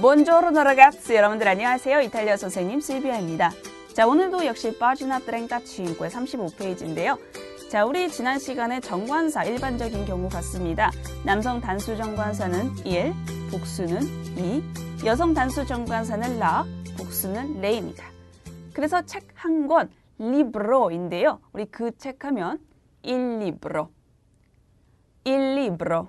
Buongiorno ragazzi 여러분들 안녕하세요. 이탈리아 선생님 실비아입니다. 자 오늘도 역시 빠지나 트랭다 5 35페이지인데요. 자 우리 지난 시간에 정관사 일반적인 경우 같습니다. 남성 단수 정관사는 1 복수는 2 여성 단수 정관사는 라 복수는 레입니다. 그래서 책 한권 리브로인데요. 우리 그 책 하면 1 리브로 1 리브로.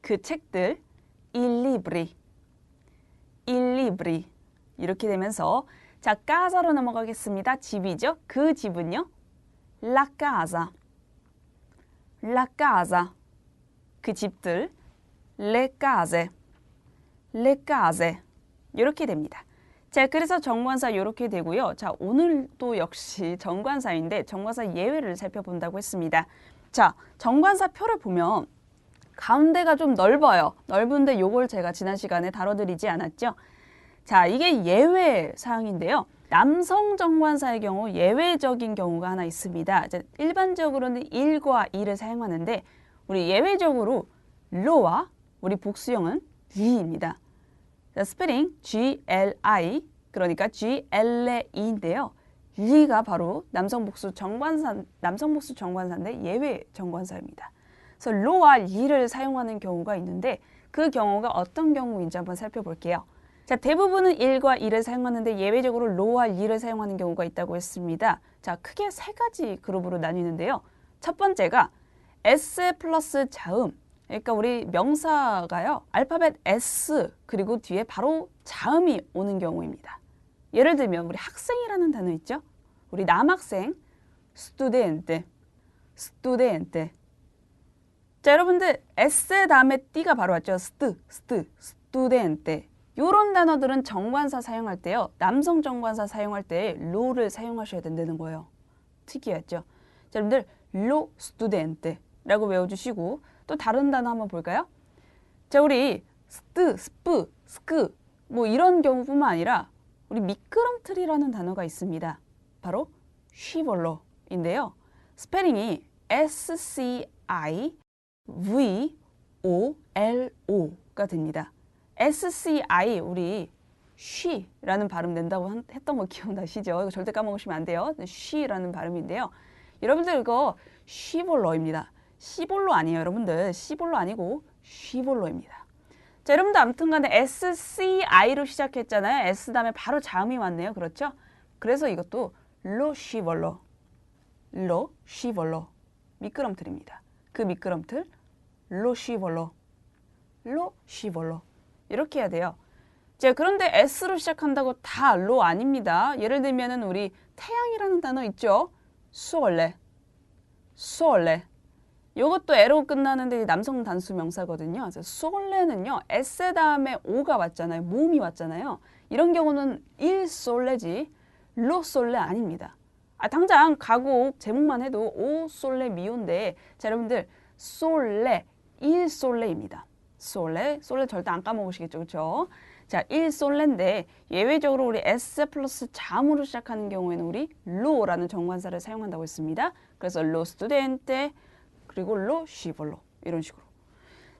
그 책들 1리 브리 1 리브리 이렇게 되면서 자 까사로 넘어가겠습니다. 집이죠. 그 집은요. La casa La casa 그 집들 Le case Le case 이렇게 됩니다. 자 그래서 정관사 이렇게 되고요. 자 오늘도 역시 정관사인데 정관사 예외를 살펴본다고 했습니다. 자 정관사 표를 보면 가운데가 좀 넓어요. 넓은데 요걸 제가 지난 시간에 다뤄드리지 않았죠. 자, 이게 예외 사항인데요. 남성 정관사의 경우 예외적인 경우가 하나 있습니다. 일반적으로는 1과 2를 사용하는데 우리 예외적으로 로와 우리 복수형은 리입니다. 자, 스페링 G-L-I 그러니까 G-L-E인데요. 리가 바로 남성 복수 정관사 남성 복수 정관사인데 예외 정관사입니다. 그래서 로와 리를 사용하는 경우가 있는데 그 경우가 어떤 경우인지 한번 살펴볼게요. 자, 대부분은 1과 2을 사용하는데 예외적으로 로와 리를 사용하는 경우가 있다고 했습니다. 자, 크게 세 가지 그룹으로 나뉘는데요. 첫 번째가 S 플러스 자음. 그러니까 우리 명사가요. 알파벳 S 그리고 뒤에 바로 자음이 오는 경우입니다. 예를 들면 우리 학생이라는 단어 있죠? 우리 남학생 studente, studente 자, 여러분들 S 다음에 띠가 바로 왔죠. 스트, 스트, 스투덴테. 이런 단어들은 정관사 사용할 때요. 남성 정관사 사용할 때 로를 사용하셔야 된다는 거예요. 특이했죠. 자, 여러분들 로 스투덴테라고 외워주시고 또 다른 단어 한번 볼까요? 자, 우리 스트, 스프, 스크 뭐 이런 경우뿐만 아니라 우리 미끄럼틀이라는 단어가 있습니다. 바로 쉬볼로인데요. 스페링이 S-C-I V O L O가 됩니다. S C I 우리 쉬라는 발음 낸다고 했던 거 기억나시죠? 이거 절대 까먹으시면 안 돼요. 쉬라는 발음인데요. 여러분들 이거 쉬볼로입니다. 시볼로 아니에요, 여러분들. 시볼로 아니고 쉬볼로입니다. 자, 여러분들 아무튼간에 S C I로 시작했잖아요. S 다음에 바로 자음이 왔네요. 그렇죠? 그래서 이것도 로 쉬볼로, 로 쉬볼로 미끄럼틀입니다. 그 미끄럼틀 로시볼로 로시볼로 이렇게 해야 돼요. 자, 그런데 S로 시작한다고 다 로 아닙니다. 예를 들면은 우리 태양이라는 단어 있죠? 수월레 수월레 이것도 에로 끝나는데 남성 단수 명사거든요. 수월레는요. S 다음에 오가 왔잖아요. 모음이 왔잖아요. 이런 경우는 일 솔레지 로 솔레 아닙니다. 아, 당장 가곡 제목만 해도 오 솔레 미온데 자 여러분들 솔레 1솔레입니다. 솔레, 솔레 절대 안 까먹으시겠죠. 그렇죠? 자, 1솔레인데 예외적으로 우리 S 플러스 자음으로 시작하는 경우에는 우리 로라는 정관사를 사용한다고 했습니다. 그래서 로 스튜덴테 그리고 로 시볼로 이런 식으로.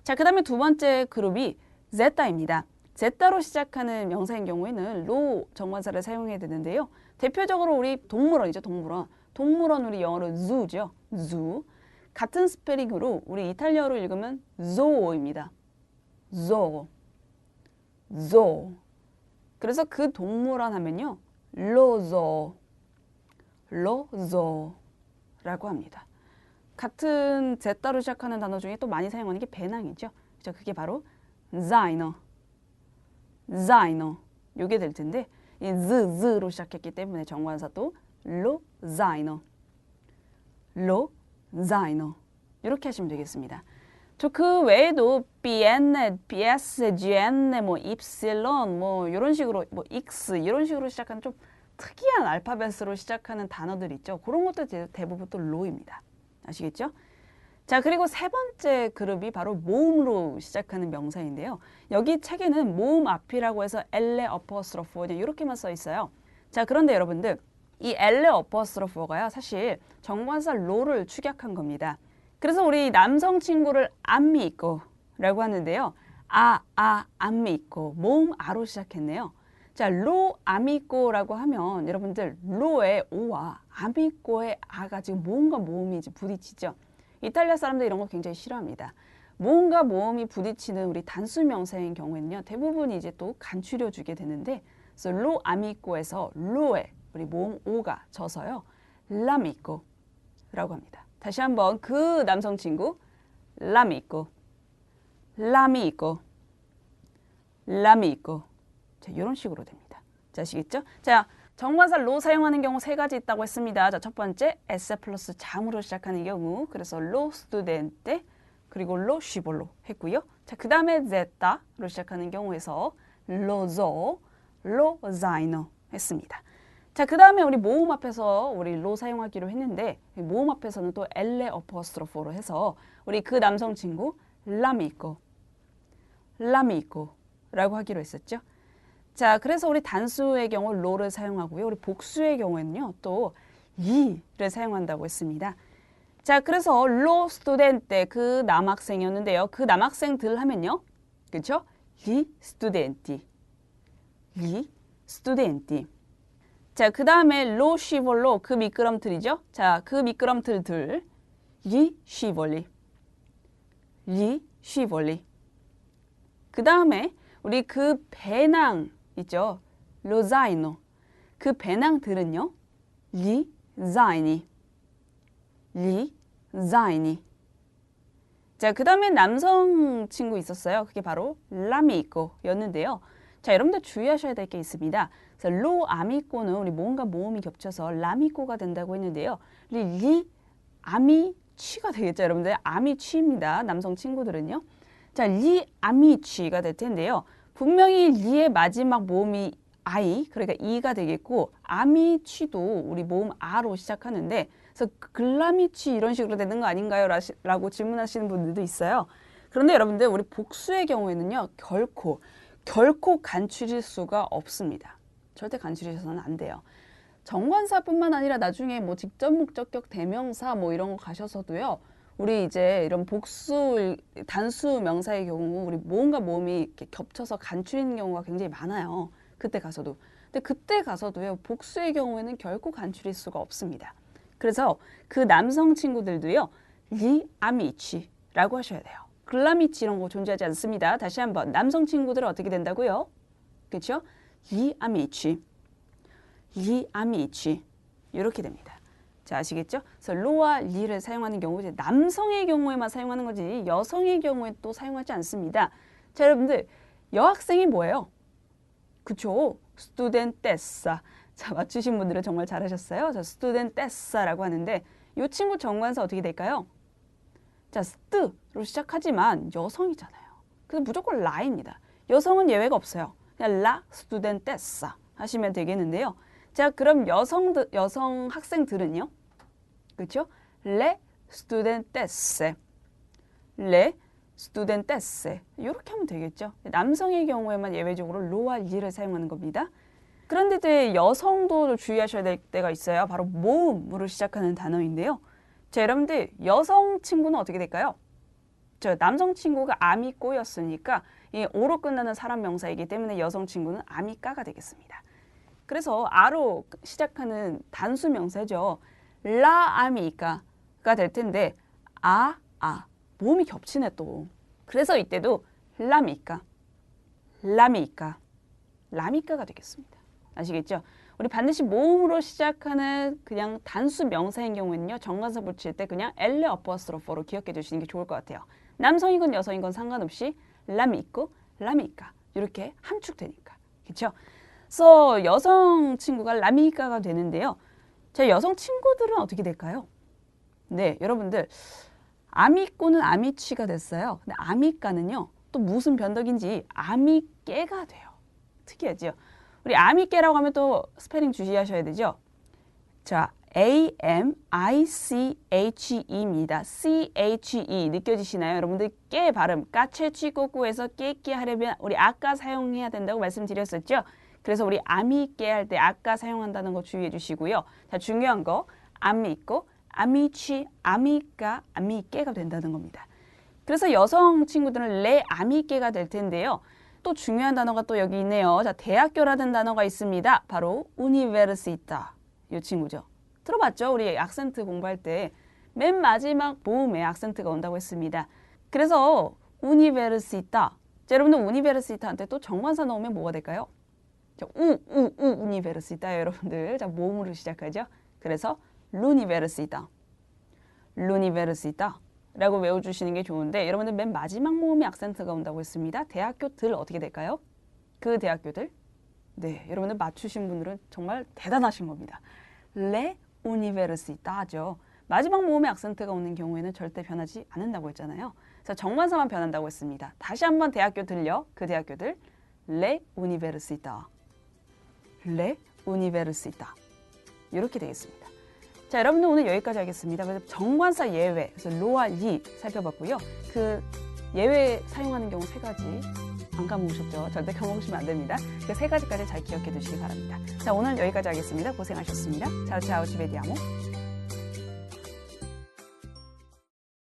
자, 그 다음에 두 번째 그룹이 제타입니다. 제타로 시작하는 명사인 경우에는 로 정관사를 사용해야 되는데요. 대표적으로 우리 동물원이죠, 동물원. 동물원 우리 영어로 zoo죠, zoo. 같은 스페링으로 우리 이탈리아어로 읽으면 zoo입니다. zoo, zoo. 그래서 그 동물원 하면요. 로조, 로조라고 합니다. 같은 제따로 시작하는 단어 중에 또 많이 사용하는 게 배낭이죠. 그죠? 그게 바로 zaino, zaino. 요게 될 텐데 이 z로 시작했기 때문에 정관사 또 lo zaino, lo zaino 이렇게 하시면 되겠습니다. 저그 외에도 bienne, bs, gn, 뭐 epsilon 뭐 이런 식으로 뭐 x 이런 식으로 시작하는 좀 특이한 알파벳으로 시작하는 단어들 있죠. 그런 것도 대부분 또 로입니다. 아시겠죠? 자 그리고 세 번째 그룹이 바로 모음으로 시작하는 명사인데요. 여기 책에는 모음 앞이라고 해서 엘레 어퍼스로포 이렇게만 써 있어요. 자 그런데 여러분들 이 엘레 어퍼스로포가요 사실 정관사 로를 축약한 겁니다. 그래서 우리 남성 친구를 안미고 라고 하는데요. 아, 아, 아미꼬. 모음 아로 시작했네요. 자, 로 아미꼬라고 하면 여러분들 로의 오와 아미꼬의 아가 지금 모음과 모음이 부딪히죠. 이탈리아 사람들 이런 거 굉장히 싫어합니다. 모음과 모음이 부딪히는 우리 단수 명사인 경우에는요. 대부분 이제 또 간추려 주게 되는데 그래서 로 아미꼬에서 로에 우리 모음 오가 져서요. 라미꼬라고 합니다. 다시 한번 그 남성 친구 라미꼬 라미꼬 라미꼬 자, 이런 식으로 됩니다. 자, 아시겠죠? 자, 정관사 로 사용하는 경우 세 가지 있다고 했습니다. 자, 첫 번째 에세 플러스 장으로 시작하는 경우 그래서 로 스튜덴테 그리고 로 쉬볼로 했고요. 자, 그 다음에 제타로 시작하는 경우에서 로조, 로자이노 했습니다. 자, 그 다음에 우리 모음 앞에서 우리 로 사용하기로 했는데 모음 앞에서는 또 엘레 어퍼스트로포로 해서 우리 그 남성 친구 라미코, 라미코라고 하기로 했었죠. 자, 그래서 우리 단수의 경우 로를 사용하고요. 우리 복수의 경우에는요, 또 이를 사용한다고 했습니다. 자, 그래서 로 스튜덴테 그 남학생이었는데요. 그 남학생들 하면요. 그렇죠? 리 스튜덴티. 리 스튜덴티. 자, 그 다음에 로 시볼로 그 미끄럼틀이죠. 자, 그 미끄럼틀들 리 시볼리. 리 시볼리. 그 다음에 우리 그 배낭 있죠. 로자이노. 그 배낭들은요. 리 자이니. 리 자이니. 자, 그 다음에 남성 친구 있었어요. 그게 바로 라미꼬였는데요. 자, 여러분들 주의하셔야 될 게 있습니다. 그래서 로 아미꼬는 우리 모음과 모음이 겹쳐서 라미꼬가 된다고 했는데요. 리, 리 아미 취가 되겠죠, 여러분들. 아미 취입니다. 남성 친구들은요. 자, 리 아미 취가 될 텐데요. 분명히 리의 마지막 모음이 아이, 그러니까 이가 되겠고 아미 취도 우리 모음 아로 시작하는데 그래서 글라미 취 이런 식으로 되는 거 아닌가요? 라고 질문하시는 분들도 있어요. 그런데 여러분들 우리 복수의 경우에는요. 결코 결코 간추릴 수가 없습니다. 절대 간추리셔서는 안 돼요. 정관사뿐만 아니라 나중에 뭐 직접 목적격 대명사 뭐 이런 거 가셔서도요. 우리 이제 이런 복수 단수 명사의 경우 우리 모음과 모음이 이렇게 겹쳐서 간추리는 경우가 굉장히 많아요. 그때 가서도. 근데 그때 가서도요. 복수의 경우에는 결코 간추릴 수가 없습니다. 그래서 그 남성 친구들도요. 리 아미치라고 하셔야 돼요. 글라미치 이런 거 존재하지 않습니다. 다시 한번 남성 친구들은 어떻게 된다고요? 그렇죠? 리 아미치. 리 아미치. 이렇게 됩니다. 자, 아시겠죠? 그래서 로와 리를 사용하는 경우 이제 남성의 경우에만 사용하는 거지 여성의 경우에 또 사용하지 않습니다. 자, 여러분들 여학생이 뭐예요? 그쵸? 스튜덴테사. 자, 맞추신 분들은 정말 잘하셨어요. 자, 스튜덴테사라고 하는데 이 친구 정관사 어떻게 될까요? 자, 스트로 시작하지만 여성이잖아요. 그래서 무조건 라입니다. 여성은 예외가 없어요. 그냥 라 스튜덴테사 하시면 되겠는데요. 자, 그럼 여성들 여성 학생들은요? 그렇죠? 레 스튜덴테세. 레 스튜덴테세. 이렇게 하면 되겠죠. 남성의 경우에만 예외적으로 로와 리를 사용하는 겁니다. 그런데 여성도 주의하셔야 될 때가 있어요. 바로 모음으로 시작하는 단어인데요. 자, 여러분들 여성 친구는 어떻게 될까요? 저 남성 친구가 아미 꼬였으니까 이 오로 끝나는 사람 명사이기 때문에 여성 친구는 아미까가 되겠습니다. 그래서 아로 시작하는 단수 명사죠. 라 아미까가 될 텐데 아, 아 모음이 겹치네 또. 그래서 이때도 라미까, 라미까, 라미까가 되겠습니다. 아시겠죠? 우리 반드시 모음으로 시작하는 그냥 단수 명사인 경우에는요. 정관사 붙일 때 그냥 엘레 어퍼스트로포로 기억해 주시는 게 좋을 것 같아요. 남성이건 여성이건 상관없이 람이 있고 람이 있까 이렇게 함축되니까. 그렇죠? 그래서 여성 친구가 라미까가 되는데요. 제 여성 친구들은 어떻게 될까요? 네, 여러분들 아미꼬는 아미취가 됐어요. 근데 아미까는요. 또 무슨 변덕인지 아미깨가 돼요. 특이하죠? 우리 아미깨라고 하면 또 스페링 주시하셔야 되죠. 자, A M I C H E입니다. C H E 느껴지시나요? 여러분들 깨 발음 까체취꼬꾸에서 깨끼 하려면 우리 아까 사용해야 된다고 말씀드렸었죠. 그래서 우리 아미깨 할 때 아까 사용한다는 거 주의해 주시고요. 자, 중요한 거 아미 있고 아미취, 아미까, 아미깨가 된다는 겁니다. 그래서 여성 친구들은 레 아미께가 될 텐데요. 또 중요한 단어가 또 여기 있네요. 자, 대학교라는 단어가 있습니다. 바로 우니베르시타. 이 친구죠. 들어봤죠? 우리 악센트 공부할 때 맨 마지막 모음에 악센트가 온다고 했습니다. 그래서 우니베르시타. 자, 여러분들 우니베르시타한테 또 정관사 넣으면 뭐가 될까요? 자, 우, 우, 우, 우니베르시타 여러분들. 자, 모음으로 시작하죠. 그래서 루니베르시타. 루니베르시타. 라고 외워주시는 게 좋은데 여러분들 맨 마지막 모음에 악센트가 온다고 했습니다. 대학교들 어떻게 될까요? 그 대학교들? 네, 여러분들 맞추신 분들은 정말 대단하신 겁니다. 레 우니베르시타죠. 마지막 모음에 악센트가 오는 경우에는 절대 변하지 않는다고 했잖아요. 그래서 정관사만 변한다고 했습니다. 다시 한번 대학교 들려. 그 대학교들 레 우니베르시타. 레 우니베르시타. 이렇게 되겠습니다. 자, 여러분들 오늘 여기까지 하겠습니다. 그래서 정관사 예외, 그래서 로와 리 살펴봤고요. 그 예외 사용하는 경우 세 가지 안 까먹으셨죠? 절대 까먹으시면 안 됩니다. 그 세 가지까지 잘 기억해 두시기 바랍니다. 자, 오늘 여기까지 하겠습니다. 고생하셨습니다. 차오 차오 지베디아모.